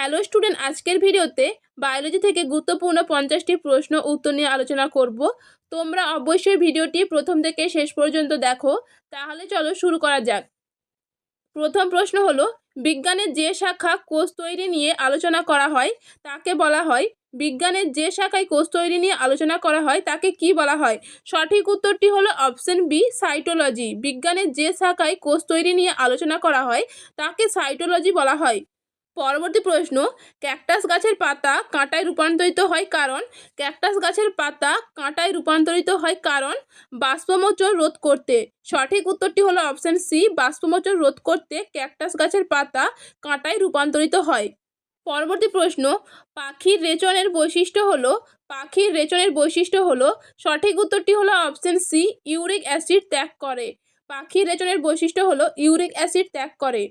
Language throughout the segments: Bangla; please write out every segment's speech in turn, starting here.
হ্যালো স্টুডেন্ট আজকের ভিডিওতে বায়োলজি থেকে গুরুত্বপূর্ণ পঞ্চাশটি প্রশ্ন উত্তর নিয়ে আলোচনা করব। তোমরা অবশ্যই ভিডিওটি প্রথম থেকে শেষ পর্যন্ত দেখো। তাহলে চলো শুরু করা যাক। প্রথম প্রশ্ন হলো, বিজ্ঞানের যে শাখা কোষ তৈরি নিয়ে আলোচনা করা হয়, তাকে বলা হয়, বিজ্ঞানের যে শাখায় কোষ তৈরি নিয়ে আলোচনা করা হয়, তাকে কি বলা হয়? সঠিক উত্তরটি হলো অপশন বি সাইটোলজি বিজ্ঞানের যে শাখায় কোষ তৈরি নিয়ে আলোচনা করা হয়, তাকে সাইটোলজি বলা হয়। পরবর্তী প্রশ্ন, ক্যাকটাস গাছের পাতা কাঁটায় রূপান্তরিত হয় কারণ, ক্যাকটাস গাছের পাতা কাঁটায় রূপান্তরিত হয় কারণ, বাষ্পমোচন রোধ করতে। সঠিক উত্তরটি হলো অপশন সি, বাষ্পমোচন রোধ করতে ক্যাকটাস গাছের পাতা কাঁটায় রূপান্তরিত হয়। পরবর্তী প্রশ্ন, পাখির রেচনের বৈশিষ্ট্য হলো, পাখির রেচনের বৈশিষ্ট্য হলো, সঠিক উত্তরটি হলো অপশন সি, ইউরিক অ্যাসিড ত্যাগ করে। পাখির রেচনের বৈশিষ্ট্য হলো, ইউরিক অ্যাসিড ত্যাগ করে।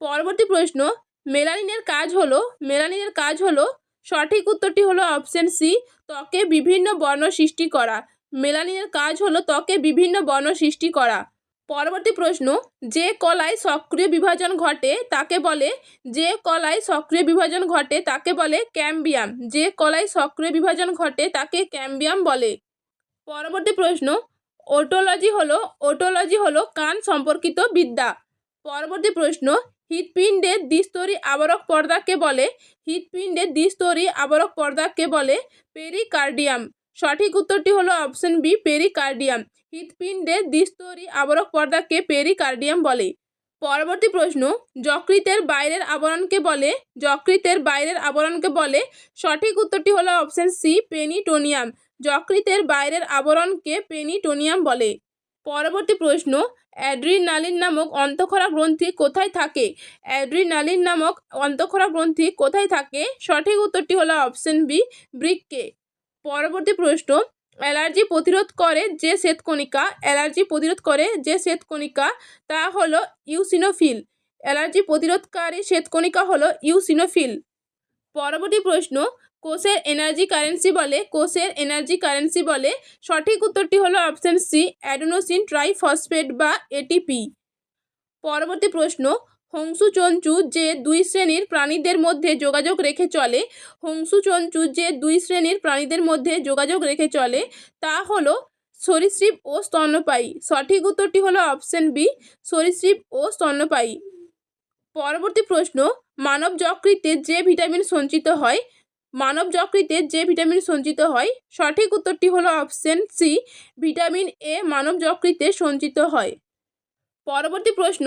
পরবর্তী প্রশ্ন মেলানিনের কাজ হলো, মেলানিনের কাজ হলো, সঠিক উত্তরটি হলো অপশন সি ত্বকে বিভিন্ন বর্ণ সৃষ্টি করা। মেলানিনের কাজ হলো ত্বকে বিভিন্ন বর্ণ সৃষ্টি করা। পরবর্তী প্রশ্ন, যে কলায় সক্রিয় বিভাজন ঘটে তাকে বলে, যে কলায় সক্রিয় বিভাজন ঘটে তাকে বলে ক্যাম্বিয়াম। যে কলায় সক্রিয় বিভাজন ঘটে তাকে ক্যাম্বিয়াম বলে। পরবর্তী প্রশ্ন, ওটোলজি হলো ওটোলজি হলো কান সম্পর্কিত বিদ্যা। পরবর্তী প্রশ্ন হৃৎপিণ্ডের দ্বিস্তরী আবরক পর্দাকে বলে হৃৎপিণ্ডের দ্বিস্তরী আবরক পর্দাকে বলে পেরিকার্ডিয়াম। সঠিক উত্তরটি হলো অপশন বি, পেরিকার্ডিয়াম। হৃৎপিণ্ডের দ্বিস্তরী আবরক পর্দাকে পেরিকার্ডিয়াম বলে। পরবর্তী প্রশ্ন, যকৃতের বাইরের আবরণকে বলে, যকৃতের বাইরের আবরণকে বলে। সঠিক উত্তরটি হলো অপশন সি, পেনিটোনিয়াম। যকৃতের বাইরের আবরণকে পেনিটোনিয়াম বলে। পরবর্তী প্রশ্ন, অ্যাড্রিনালিন নামক অন্তঃক্ষরা গ্রন্থি কোথায় থাকে? অ্যাড্রিনালিন নামক অন্তঃক্ষরা গ্রন্থি কোথায় থাকে? সঠিক উত্তরটি হলো অপশন বি বৃক্কে পরবর্তী প্রশ্ন, অ্যালার্জি প্রতিরোধ করে যে শ্বেতকণিকা অ্যালার্জি প্রতিরোধ করে যে শ্বেতকণিকা তা হলো ইউসিনোফিল। অ্যালার্জি প্রতিরোধকারী শ্বেতকণিকা হলো ইউসিনোফিল। পরবর্তী প্রশ্ন কোষের এনার্জি কারেন্সি বলে, কোষের এনার্জি কারেন্সি বলে, সঠিক উত্তরটি হলো অপশন সি অ্যাডোনোসিন ট্রাইফসফেট বা এটিপি পরবর্তী প্রশ্ন, হংসু চঞ্চু যে দুই শ্রেণির প্রাণীদের মধ্যে যোগাযোগ রেখে চলে, হংসু চঞ্চু যে দুই শ্রেণির প্রাণীদের মধ্যে যোগাযোগ রেখে চলে, তা হলো সরীসৃপ ও স্তন্যপায়ী। সঠিক উত্তরটি হলো অপশন বি সরীসৃপ ও স্তন্যপায়ী। পরবর্তী প্রশ্ন, মানব যকৃতে যে ভিটামিন সঞ্চিত হয় মানব যকৃতে যে ভিটামিন সঞ্চিত হয়, সঠিক উত্তরটি হলো অপশন সি, ভিটামিন এ মানব যকৃতে সঞ্চিত হয়। পরবর্তী প্রশ্ন,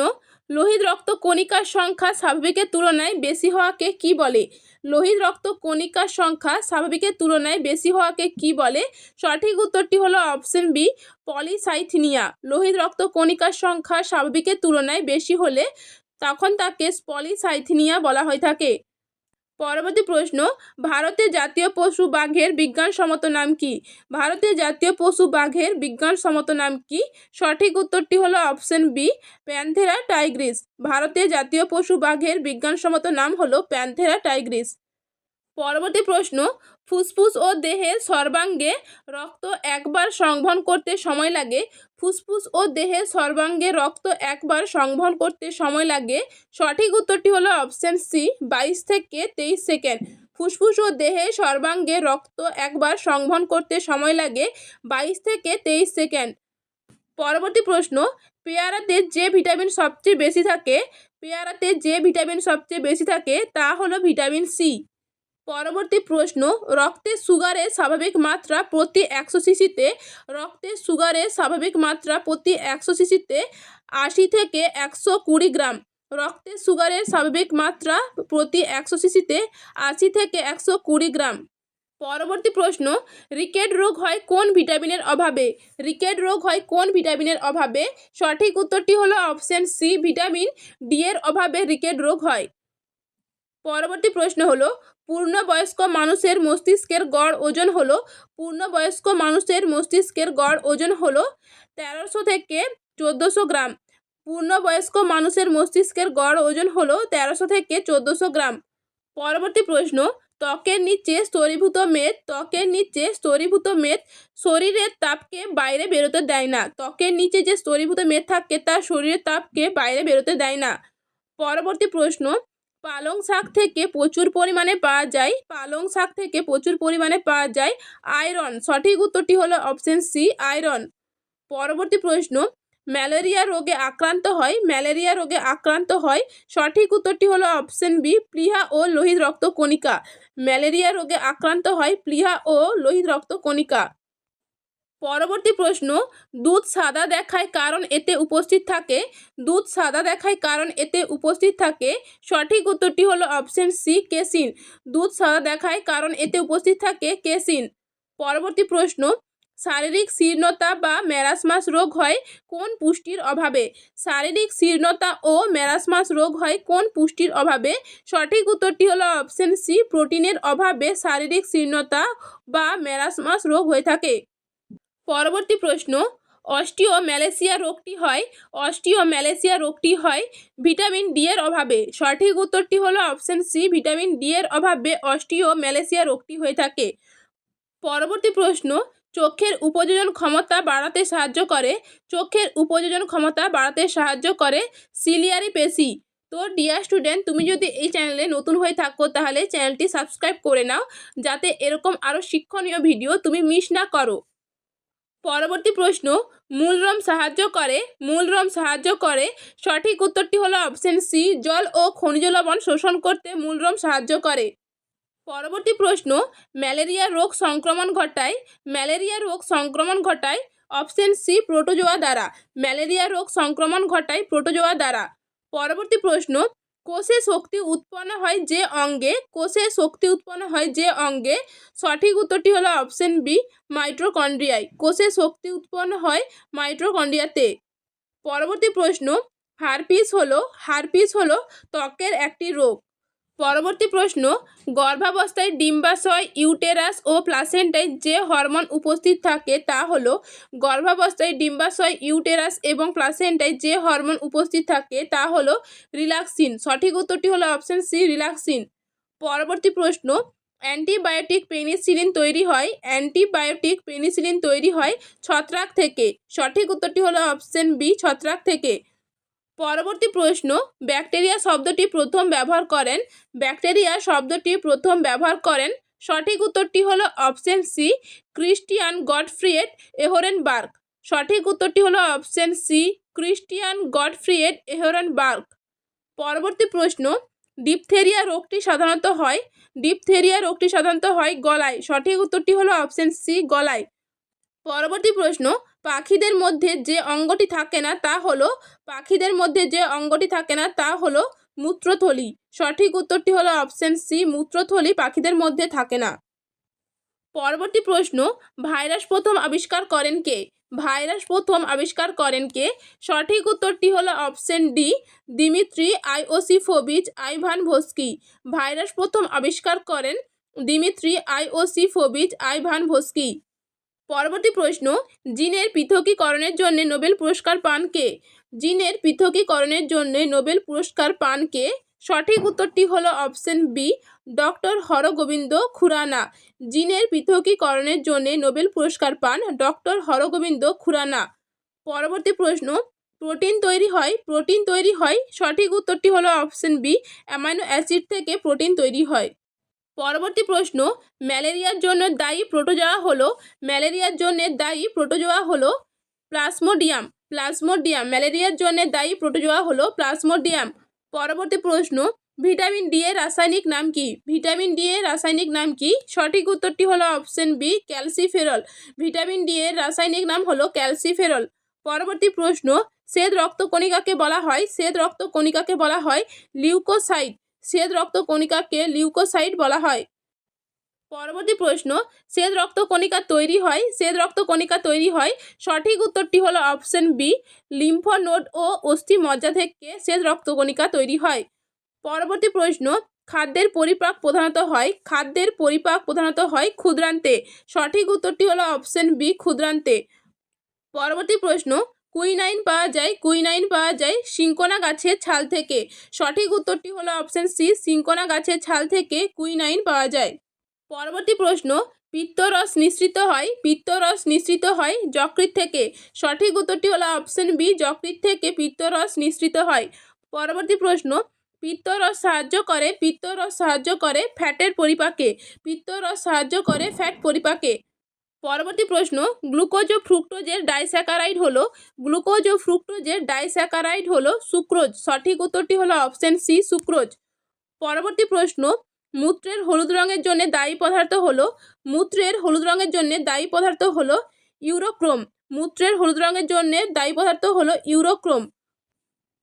লোহিত রক্ত কণিকার সংখ্যা স্বাভাবিকের তুলনায় বেশি হওয়াকে কি বলে? লোহিত রক্ত কণিকার সংখ্যা স্বাভাবিকের তুলনায় বেশি হওয়াকে কি বলে? সঠিক উত্তরটি হলো অপশন বি, পলিসাইথিনিয়া। লোহিত রক্ত কণিকার সংখ্যা স্বাভাবিকের তুলনায় বেশি হলে তখন তাকে পলিসাইথিনিয়া বলা হয়ে থাকে। পরবর্তী প্রশ্ন, ভারতের জাতীয় পশু বাঘের বিজ্ঞানসম্মত নাম কি? ভারতের জাতীয় পশু বাঘের বিজ্ঞানসম্মত নাম কি? সঠিক উত্তরটি হলো অপশন বি, প্যান্থেরা টাইগ্রিস। ভারতের জাতীয় পশু বাঘের বিজ্ঞানসম্মত নাম হলো প্যান্থেরা টাইগ্রিস। পরবর্তী প্রশ্ন ফুসফুস ও দেহের সর্বাঙ্গে রক্ত একবার সংবহন করতে সময় লাগে। ফুসফুস ও দেহের সর্বাঙ্গে রক্ত একবার সংবহন করতে সময় লাগে। সঠিক উত্তরটি হলো অপশন সি, বাইশ থেকে তেইশ সেকেন্ড। ফুসফুস ও দেহে সর্বাঙ্গে রক্ত একবার সংবহন করতে সময় লাগে, বাইশ থেকে তেইশ সেকেন্ড। পরবর্তী প্রশ্ন, পেয়ারাতে যে ভিটামিন সবচেয়ে বেশি থাকে? পেয়ারাতে যে ভিটামিন সবচেয়ে বেশি থাকে? তা হলো ভিটামিন সি। পরবর্তী প্রশ্ন, রক্তে সুগারের স্বাভাবিক মাত্রা প্রতি একশো সিসিতে, রক্তে সুগারের স্বাভাবিক মাত্রা প্রতি একশো সিসিতে আশি থেকে একশো কুড়ি গ্রাম, রক্তে সুগারের স্বাভাবিক মাত্রা প্রতি একশো সিসিতে আশি থেকে একশো কুড়ি গ্রাম। পরবর্তী প্রশ্ন, রিকেট রোগ হয় কোন ভিটামিনের অভাবে? রিকেট রোগ হয় কোন ভিটামিনের অভাবে? সঠিক উত্তরটি হলো অপশন সি, ভিটামিন ডি এর অভাবে রিকেট রোগ হয়। পরবর্তী প্রশ্ন হলো পূর্ণবয়স্ক মানুষের মস্তিষ্কের গড় ওজন হলো, পূর্ণবয়স্ক মানুষের মস্তিষ্কের গড় ওজন হলো তেরোশো থেকে চোদ্দোশো গ্রাম। পূর্ণবয়স্ক মানুষের মস্তিষ্কের গড় ওজন হলো তেরোশো থেকে চোদ্দোশো গ্রাম। পরবর্তী প্রশ্ন, ত্বকের নিচে স্তরীভূত মেদ, ত্বকের নিচে স্তরীভূত মেদ শরীরের তাপকে বাইরে বেরোতে দেয় না। ত্বকের নিচে যে স্তরীভূত মেদ থাকে, তা শরীরের তাপকে বাইরে বেরোতে দেয় না। পরবর্তী প্রশ্ন পালং শাক থেকে প্রচুর পরিমাণে পাওয়া যায়। পালং শাক থেকে প্রচুর পরিমাণে পাওয়া যায়। আয়রন, সঠিক উত্তরটি হলো অপশন সি, আয়রন। পরবর্তী প্রশ্ন, ম্যালেরিয়া রোগে আক্রান্ত হয়। ম্যালেরিয়া রোগে আক্রান্ত হয়। সঠিক উত্তরটি হলো অপশন বি, প্লিহা ও লোহিত রক্ত কণিকা ম্যালেরিয়া রোগে আক্রান্ত হয়। প্লিহা ও লোহিত রক্ত কণিকা পরবর্তী প্রশ্ন, দুধ সাদা দেখায় কারণ এতে উপস্থিত থাকে। দুধ সাদা দেখায় কারণ এতে উপস্থিত থাকে। সঠিক উত্তরটি হলো অপশন সি, কেসিন। দুধ সাদা দেখায় কারণ এতে উপস্থিত থাকে কেসিন। পরবর্তী প্রশ্ন, শারীরিক শীর্ণতা বা ম্যারাসমাস রোগ হয় কোন পুষ্টির অভাবে? শারীরিক শীর্ণতা ও ম্যারাসমাস রোগ হয় কোন পুষ্টির অভাবে? সঠিক উত্তরটি হলো অপশন সি, প্রোটিনের অভাবে শারীরিক শীর্ণতা বা ম্যারাসমাস রোগ হয়ে থাকে। পরবর্তী প্রশ্ন অস্টিও ম্যালেসিয়া রোগটি হয় অস্টিও ম্যালেসিয়া রোগটি হয় ভিটামিন ডি এর অভাবে। সঠিক উত্তরটি হলো অপশন সি, ভিটামিন ডি এর অভাবে অস্টিও ম্যালেসিয়া রোগটি হয়ে থাকে। পরবর্তী প্রশ্ন, চোখের উপযোজন ক্ষমতা বাড়াতে সাহায্য করে, চোখের উপযোজন ক্ষমতা বাড়াতে সাহায্য করে সিলিয়ারি পেশি। তো ডিয়ার স্টুডেন্ট, তুমি যদি এই চ্যানেলে নতুন হয়ে থাকো, তাহলে চ্যানেলটি সাবস্ক্রাইব করে নাও, যাতে এরকম আরও শিক্ষণীয় ভিডিও তুমি মিস না করো। পরবর্তী প্রশ্ন মূলরম সাহায্য করে মূলরম সাহায্য করে, সঠিক উত্তরটি হলো অপশন সি জল ও খনিজ লবণ শোষণ করতে মূলরম সাহায্য করে। পরবর্তী প্রশ্ন, ম্যালেরিয়া রোগ সংক্রমণ ঘটায়, ম্যালেরিয়া রোগ সংক্রমণ ঘটায় অপশন সি প্রোটোজোয়া দ্বারা, ম্যালেরিয়া রোগ সংক্রমণ ঘটায়, প্রোটোজোয়া দ্বারা। পরবর্তী প্রশ্ন কোষে শক্তি উৎপন্ন হয় যে অঙ্গে, কোষে শক্তি উৎপন্ন হয় যে অঙ্গে। সঠিক উত্তরটি হলো অপশন বি মাইট্রোকন্ড্রিয়ায় কোষে শক্তি উৎপন্ন হয় মাইট্রোকন্ড্রিয়াতে পরবর্তী প্রশ্ন, হারপিস হলো হারপিস হলো ত্বকের একটি রোগ। পরবর্তী প্রশ্ন, গর্ভাবস্থায় ডিম্বাশয়, ইউটেরাস ও প্লাসেন্টায় যে হরমোন উপস্থিত থাকে তা হল গর্ভাবস্থায় ডিম্বাশয়, ইউটেরাস এবং প্লাসেন্টায় যে হরমোন উপস্থিত থাকে তা হল রিল্যাক্সিন। সঠিক উত্তরটি হলো অপশন সি, রিল্যাক্সিন। পরবর্তী প্রশ্ন, অ্যান্টিবায়োটিক পেনিসিলিন তৈরি হয়, অ্যান্টিবায়োটিক পেনিসিলিন তৈরি হয় ছত্রাক থেকে। সঠিক উত্তরটি হলো অপশন বি, ছত্রাক থেকে। পরবর্তী প্রশ্ন, ব্যাকটেরিয়া শব্দটি প্রথম ব্যবহার করেন, ব্যাকটেরিয়া শব্দটি প্রথম ব্যবহার করেন, সঠিক উত্তরটি হলো option C, Christian Gottfried Ehrenberg. সঠিক উত্তরটি হলো option C, Christian Gottfried Ehrenberg. পরবর্তী প্রশ্ন, ডিপথেরিয়া রোগটি সাধারণত হয়, ডিপথেরিয়া রোগটি সাধারণত হয় গলায়। সঠিক উত্তরটি হলো অপশন সি, গলায়। পরবর্তী প্রশ্ন পাখিদের মধ্যে যে অঙ্গটি থাকে না, তা হলো, পাখিদের মধ্যে যে অঙ্গটি থাকে না, তা হলো মূত্রথলি। সঠিক উত্তরটি হলো অপশন সি, মূত্রথলি পাখিদের মধ্যে থাকে না। পরবর্তী প্রশ্ন, ভাইরাস প্রথম আবিষ্কার করেন কে? ভাইরাস প্রথম আবিষ্কার করেন কে? সঠিক উত্তরটি হলো option D, Dmitri Iosifovich Ivanovsky. Virus প্রথম আবিষ্কার করেন দিমিত্রি আইওসিফোভিচ আইভান ভস্কি। পরবর্তী প্রশ্ন, জিনের পৃথকীকরণের জন্য নোবেল পুরস্কার পান কে? জিনের পৃথকীকরণের জন্য নোবেল পুরস্কার পান কে? সঠিক উত্তরটি হলো option B, doctor Hargobind Khorana. জিনের পৃথকীকরণের জন্য নোবেল পুরস্কার পান ডক্টর হরগোবিন্দ খুরানা। পরবর্তী প্রশ্ন, প্রোটিন তৈরি হয়, প্রোটিন তৈরি হয়, সঠিক উত্তরটি হলো অপশন বি, অ্যামাইনো অ্যাসিড থেকে প্রোটিন তৈরি হয়। পরবর্তী প্রশ্ন, ম্যালেরিয়ার জন্য দায়ী প্রোটোজোয়া হলো, ম্যালেরিয়ার জন্য দায়ী প্রোটোজোয়া হলো প্লাসমোডিয়াম প্লাসমোডিয়াম, ম্যালেরিয়ার জন্য দায়ী প্রোটোজোয়া হলো প্লাসমোডিয়াম। পরবর্তী প্রশ্ন, ভিটামিন ডি এর রাসায়নিক নাম কি? ভিটামিন ডি এর রাসায়নিক নাম কি? সঠিক উত্তরটি হলো option B, calciferol. Vitamin D এর রাসায়নিক নাম হলো ক্যালসিফেরল। পরবর্তী প্রশ্ন, শ্বেত রক্তকণিকাকে বলা হয়, শ্বেত রক্তকণিকাকে বলা হয় লিউকোসাইট। শ্বেত রক্তকণিকাকে লিউকোসাইট বলা হয়। পরবর্তী প্রশ্ন শ্বেত রক্তকণিকা তৈরি হয়? শ্বেত রক্তকণিকা তৈরি হয়? সঠিক উত্তরটি হলো অপশন বি লিম্ফ নোড ও অস্থি মজ্জা থেকে শ্বেত রক্তকণিকা তৈরি হয়। পরবর্তী প্রশ্ন, খাদ্যের পরিপাক প্রধানত হয়? খাদ্যের পরিপাক প্রধানত হয় ক্ষুদ্রান্তে। সঠিক উত্তরটি হলো অপশন বি, ক্ষুদ্রান্তে। পরবর্তী প্রশ্ন কুইনাইন পাওয়া যায় কুইনাইন পাওয়া যায় সিঙ্কোনা গাছের ছাল থেকে। সঠিক উত্তরটি হলো অপশন সি, সিঙ্কোনা গাছের ছাল থেকে কুইনাইন পাওয়া যায়। পরবর্তী প্রশ্ন, পিত্তরস নিঃসৃত হয়, পিত্তরস নিঃসৃত হয় যকৃৎ থেকে। সঠিক উত্তরটি হলো অপশন বি, যকৃৎ থেকে পিত্তরস নিঃসৃত হয়। পরবর্তী প্রশ্ন, পিত্তরস সাহায্য করে, পিত্তরস সাহায্য করে ফ্যাটের পরিপাকে। পিত্তরস সাহায্য করে ফ্যাট পরিপাকে। পরবর্তী প্রশ্ন, গ্লুকোজ ও ফ্রুক্টোজের ডাইস্যাকারাইড হলো, গ্লুকোজ ও ফ্রুক্টোজের ডাইস্যাকারাইড হলো সুক্রোজ, সঠিক উত্তরটি হলো অপশন সি, সুক্রোজ। পরবর্তী প্রশ্ন, মূত্রের হলুদ রঙের জন্য দায়ী পদার্থ হলো, মূত্রের হলুদ রঙের জন্য দায়ী পদার্থ হলো ইউরোক্রোম, মূত্রের হলুদ রঙের জন্য দায়ী পদার্থ হলো ইউরোক্রোম।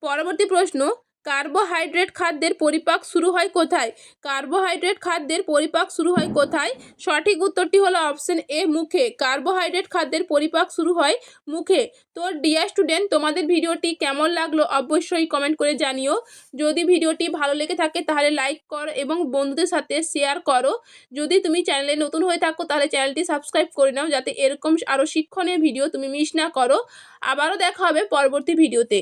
পরবর্তী প্রশ্ন কার্বোহাইড্রেট খাদ্যের পরিপাক শুরু হয় কোথায়? কার্বোহাইড্রেট খাদ্যের পরিপাক শুরু হয় কোথায়? সঠিক উত্তরটি হলো অপশন এ, মুখে। কার্বোহাইড্রেট খাদ্যের পরিপাক শুরু হয় মুখে। তো, ডিয়ার স্টুডেন্ট, তোমাদের ভিডিওটি কেমন লাগল অবশ্যই কমেন্ট করে জানিও। যদি ভিডিওটি ভালো লেগে থাকে তাহলে লাইক করো এবং বন্ধুদের সাথে শেয়ার করো। যদি তুমি চ্যানেলে নতুন হয়ে থাকো তাহলে চ্যানেলটি সাবস্ক্রাইব করে নাও যাতে এরকম আরও শিক্ষণীয় ভিডিও তুমি মিস না করো। আবারও দেখা হবে পরবর্তী ভিডিওতে।